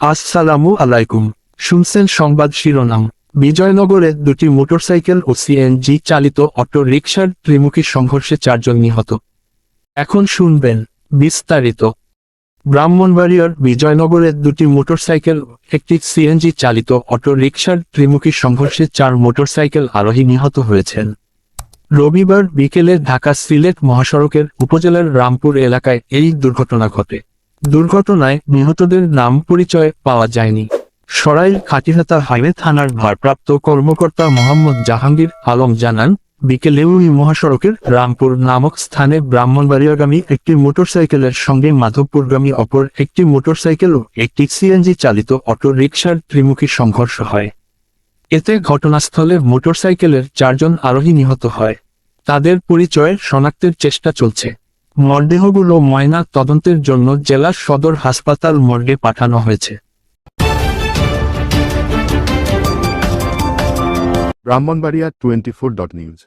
আসসালামু আলাইকুম। শুনছেন সংবাদ শিরোনাম। বিজয়নগরে দুটি মোটরসাইকেল ও সিএনজি চালিত অটো রিকশার ত্রিমুখী সংঘর্ষে চারজন নিহত। এখন শুনবেন বিস্তারিত। ব্রাহ্মণবাড়িয়ার বিজয়নগরের দুটি মোটরসাইকেল একটি সিএনজি চালিত অটো রিকশার ত্রিমুখী সংঘর্ষে চার মোটরসাইকেল আরোহী নিহত হয়েছেন। রবিবার বিকেলে ঢাকা সিলেট মহাসড়কের উপজেলার রামপুর এলাকায় এই দুর্ঘটনা ঘটে। দুর্ঘটনায় নিহতদের নাম পরিচয় পাওয়া যায়নি। সরাইল খাটিহাতা হাইওয়ে থানার ভারপ্রাপ্ত কর্মকর্তা মোহাম্মদ জাহাঙ্গীর আলম জানান, বিকেলে ওই মহাসড়কের রামপুর নামক স্থানে ব্রাহ্মণবাড়িয়াগামী একটি মোটরসাইকেলের সঙ্গে মাধবপুরগামী অপর একটি মোটরসাইকেল ও একটি সিএনজি চালিত অটো রিকশার ত্রিমুখী সংঘর্ষ হয়। এতে ঘটনাস্থলে মোটরসাইকেলের চারজন আরোহী নিহত হয়। তাদের পরিচয় শনাক্তের চেষ্টা চলছে। মরদেহগুলো ময়না তদন্তের জন্য জেলার সদর হাসপাতাল মর্গে পাঠানো হয়েছে। Brahmanbaria twenty four dot news.